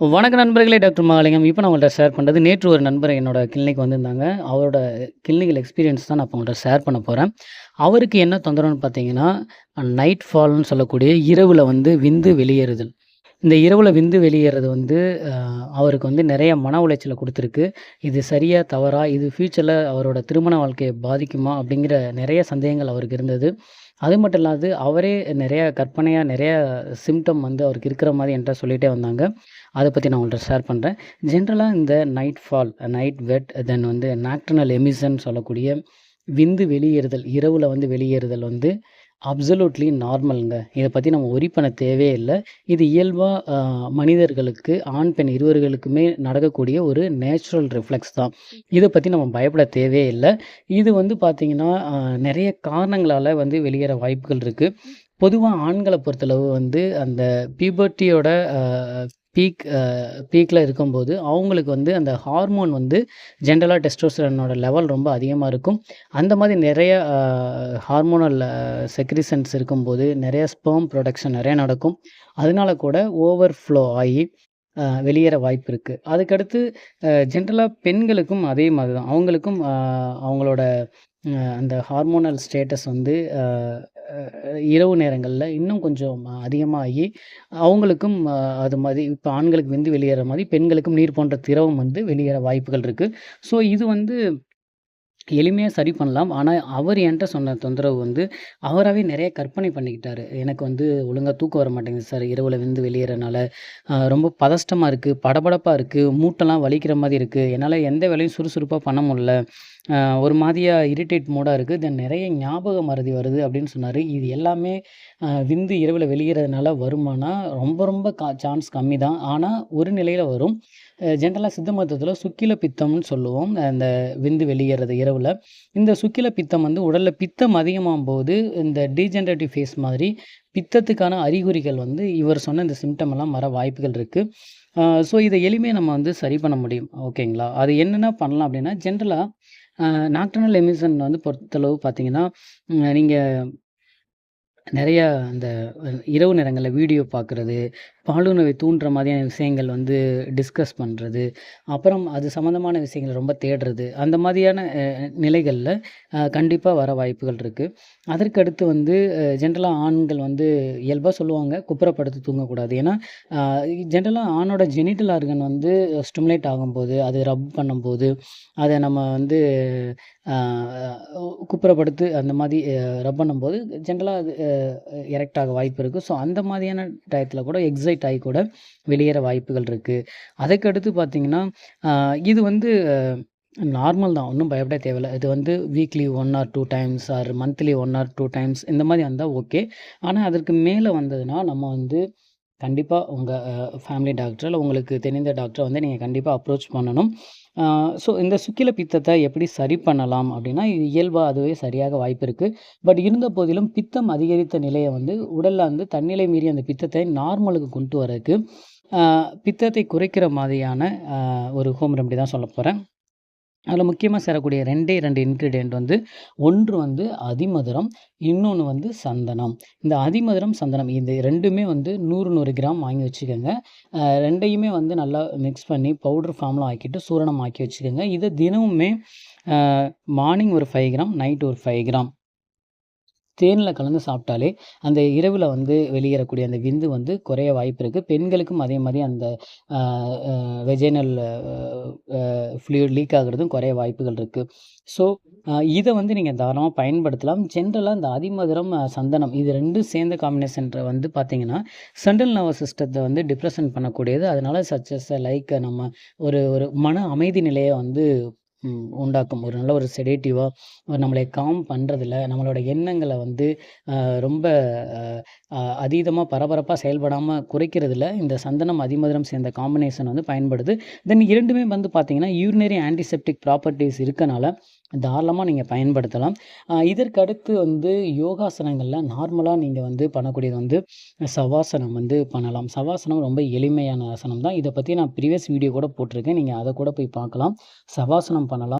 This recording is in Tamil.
வணக்கம் நண்பர்களே டாக்டர் மகாலிங்கம் இப்போ நான் உங்கள்கிட்ட ஷேர் பண்ணுறது நேற்று ஒரு நண்பர் என்னோட கிளினிக் வந்திருந்தாங்க. அவரோட கிளினிக்கல் எக்ஸ்பீரியன்ஸ் தான் நான் இப்போ உங்கள்கிட்ட ஷேர் பண்ண போகிறேன் அவருக்கு என்ன தொந்தரவுன்னு பார்த்தீங்கன்னா நைட் ஃபால்னு சொல்லக்கூடிய இரவில் வந்து விந்து வெளியேறுதல். இந்த இரவில் விந்து வெளியேறது வந்து அவருக்கு வந்து நிறைய மன உளைச்சலை கொடுத்துருக்கு. இது சரியாக தவறா இது ஃப்யூச்சரில் அவரோட திருமண வாழ்க்கையை பாதிக்குமா அப்படிங்கிற நிறைய சந்தேகங்கள் அவருக்கு இருந்தது. அது மட்டும் இல்லாது அவரே நிறைய கற்பனையாக நிறைய சிம்டம் வந்து அவருக்கு இருக்கிற மாதிரி என்கிட்ட சொல்லிகிட்டே வந்தாங்க. அதை பற்றி நான் உங்கள்கிட்ட ஷேர் பண்ணுறேன் ஜென்ரலாக இந்த night fall night wet then வந்து நாக்டனல் எமிசன் சொல்லக்கூடிய விந்து வெளியேறுதல் இரவில் வந்து வெளியேறுதல் வந்து அப்சல்யூட்லி நார்மலுங்க இதை பற்றி நம்ம ஒரி பண்ண தேவையே இல்லை. இது இயல்பாக மனிதர்களுக்கு ஆண் பெண் இருவர்களுக்குமே நடக்கக்கூடிய ஒரு நேச்சுரல் ரிஃப்ளெக்ஸ் தான். இதை பற்றி நம்ம பயப்பட தேவையே இல்லை. இது வந்து பார்த்திங்கன்னா நிறைய காரணங்களால் வந்து வெளியேற வாய்ப்புகள் இருக்குது பொதுவாக ஆண்களை பொறுத்தளவு வந்து அந்த பியூபர்ட்டியோட பீக் பீக்கில் இருக்கும்போது அவங்களுக்கு வந்து அந்த ஹார்மோன் வந்து ஜென்ரலாக டெஸ்டோஸ்டரோனோட லெவல் ரொம்ப அதிகமாக இருக்கும். அந்த மாதிரி நிறைய ஹார்மோனல் செக்ரிசன்ஸ் இருக்கும்போது நிறைய ஸ்பெர்ம் ப்ரொடக்ஷன் நிறைய நடக்கும். அதனால கூட ஓவர் ஃப்ளோ ஆகி வெளியேற வாய்ப்பு இருக்குது அதுக்கடுத்து ஜென்ரலாக பெண்களுக்கும் அதே மாதிரி தான் அவங்களுக்கும் அவங்களோட அந்த ஹார்மோனல் ஸ்டேட்டஸ் வந்து இரவு நேரங்களில் இன்னும் கொஞ்சம் அதிகமாகி அவங்களுக்கும் அது மாதிரி இப்போ ஆண்களுக்கு வந்து வெளியேற மாதிரி பெண்களுக்கும் நீர் போன்ற திரவம் வந்து வெளியேற வாய்ப்புகள் இருக்குது ஸோ இது வந்து எளிமையாக சரி பண்ணலாம். ஆனால் அவர் என்கிட்ட சொன்ன தொந்தரவு வந்து அவராகவே நிறைய கற்பனை பண்ணிக்கிட்டாரு. எனக்கு வந்து ஒழுங்காக தூக்கம் வர மாட்டேங்குது சார். இரவில் விந்து வெளியேறனால ரொம்ப பதஷ்டமாக இருக்குது படபடப்பாக இருக்குது மூட்டெல்லாம் வலிக்கிற மாதிரி இருக்குது என்னால் எந்த வேலையும் சுறுசுறுப்பாக பண்ண முடில ஒரு மாதிரியாக இரிட்டேட் மூடாக இருக்குது தென் நிறைய ஞாபக மறதி வருது அப்படின்னு சொன்னார். இது எல்லாமே விந்து இரவில் வெளியிறதுனால வருமானா ரொம்ப ரொம்ப கா சான்ஸ் கம்மி தான் ஆனால் ஒரு நிலையில் வரும். ஜென்ரலாக சித்த மருத்துவத்தில் சுக்கில பித்தம்னு சொல்லுவோம். அந்த விந்து வெளியேறது இரவில். இந்த சுக்கில பித்தம் வந்து உடலில் பித்தம் அதிகமாகும் போது இந்த டீஜென்ரேட்டிவ் ஃபேஸ் மாதிரி பித்தத்துக்கான அறிகுறிகள் வந்து இவர் சொன்ன இந்த சிம்டம் எல்லாம் வர வாய்ப்புகள் இருக்குது ஸோ இதை எளிமையாக நம்ம வந்து சரி பண்ண முடியும். ஓகேங்களா அது என்னென்ன பண்ணலாம் அப்படின்னா ஜென்ரலாக நாக்டர்னல் எமிசன் வந்து பொறுத்தளவு பார்த்தீங்கன்னா நீங்கள் நிறையா அந்த இரவு நேரங்களில் வீடியோ பார்க்குறது பாலுணர்வை தூண்டுற மாதிரியான விஷயங்கள் வந்து டிஸ்கஸ் பண்ணுறது அப்புறம் அது சம்மந்தமான விஷயங்களை ரொம்ப தேடுறது. அந்த மாதிரியான நிலைகளில் கண்டிப்பாக வர வாய்ப்புகள் இருக்குது அதற்கடுத்து வந்து ஜென்ரலாக ஆண்கள் வந்து இயல்பாக சொல்லுவாங்க குப்புறப்படுத்து தூங்கக்கூடாது. ஏன்னா ஜென்ரலாக ஆணோட ஜெனிட்டல் ஆர்கன் வந்து ஸ்டிமுலேட் ஆகும்போது அது ரப் பண்ணும்போது அதை நம்ம வந்து குப்புறப்படுத்து அந்த மாதிரி ரப் பண்ணும்போது ஜென்ரலாக அது எரெக்ட் ஆக வாய்ப்பு இருக்குது ஸோ அந்த மாதிரியான டயத்தில் கூட எக்ஸைட் ஆகி கூட வெளியேற வாய்ப்புகள் இருக்குது அதுக்கடுத்து பார்த்திங்கன்னா இது வந்து நார்மல் தான். ஒன்றும் பயப்பட தேவையில்லை. இது வந்து weekly one or two times or monthly one or two times இந்த மாதிரி வந்தால் ஓகே ஆனால் அதற்கு மேலே வந்ததுன்னா நம்ம வந்து கண்டிப்பாக உங்கள் ஃபேமிலி டாக்டர் இல்லை உங்களுக்கு தெரிந்த டாக்டரை வந்து நீங்கள் கண்டிப்பாக அப்ரோச் பண்ணணும். ஸோ இந்த சுக்கில பித்தத்தை எப்படி சரி பண்ணலாம் அப்படின்னா இது இயல்பாக அதுவே சரியாக வாய்ப்பு இருக்குது பட் இருந்த போதிலும் பித்தம் அதிகரித்த நிலையை வந்து உடலில் வந்து தன்னிலை மீறி அந்த பித்தத்தை நார்மலுக்கு கொண்டு வரதுக்கு பித்தத்தை குறைக்கிற மாதிரியான ஒரு ஹோம் ரெமெடி தான் சொல்ல போகிறேன் அதில் முக்கியமாக சேரக்கூடிய ரெண்டே ரெண்டு இன்க்ரீடியண்ட் வந்து ஒன்று வந்து அதிமதுரம் இன்னொன்று வந்து சந்தனம். இந்த அதிமதுரம் சந்தனம் இது ரெண்டுமே வந்து நூறு நூறு கிராம் வாங்கி வச்சுக்கோங்க. ரெண்டையுமே வந்து நல்லா மிக்ஸ் பண்ணி பவுடர் ஃபார்மில் ஆக்கிட்டு சூரணம் ஆக்கி வச்சுக்கோங்க. இதை தினமுமே மார்னிங் ஒரு ஃபைவ் கிராம் நைட் ஒரு ஃபைவ் கிராம். தேனில் கலந்து சாப்பிட்டாலே அந்த இரவில் வந்து வெளியேறக்கூடிய அந்த விந்து வந்து குறைய வாய்ப்பு இருக்குது பெண்களுக்கும் அதே மாதிரி அந்த வெஜைனல் ஃப்ளூயிட் லீக் ஆகுறதும் குறைய வாய்ப்புகள் இருக்குது ஸோ இதை வந்து நீங்கள் தாராளமாக பயன்படுத்தலாம். ஜென்ரலாக இந்த அதிமதுரம் சந்தனம் இது ரெண்டும் சேர்ந்த காம்பினேஷன் வந்து பார்த்தீங்கன்னா சென்ட்ரல் நர்வஸ் சிஸ்டத்தை வந்து டிப்ரெஷன் பண்ணக்கூடியது. அதனால சச்சஸ் லைக் நம்ம ஒரு ஒரு மன அமைதி நிலையை வந்து உண்டாக்கும். ஒரு நல்ல ஒரு செடேட்டிவாக நம்மளை காம் பண்ணுறதில்ல நம்மளோட எண்ணங்களை வந்து ரொம்ப அதீதமாக பரபரப்பாக செயல்படாமல் குறைக்கிறதுல இந்த சந்தனம் அதிமதுரம் சேர்ந்த காம்பினேஷன் வந்து பயன்படுது. தென் இரண்டுமே வந்து பார்த்திங்கன்னா யூரினரி ஆன்டிசெப்டிக் ப்ராப்பர்ட்டிஸ் இருக்கனால தாராளமாக நீங்கள் பயன்படுத்தலாம். இதற்கடுத்து இதற்கு அடுத்து வந்து யோகாசனங்களில் நார்மலாக நீங்கள் வந்து பண்ணக்கூடியது வந்து சவாசனம் வந்து பண்ணலாம். சவாசனம் ரொம்ப எளிமையான ஆசனம் தான் இதை பற்றி நான் ப்ரீவியஸ் வீடியோ கூட போட்டிருக்கேன். நீங்கள் அதை கூட போய் பார்க்கலாம். சவாசனம் பண்ணலாம்.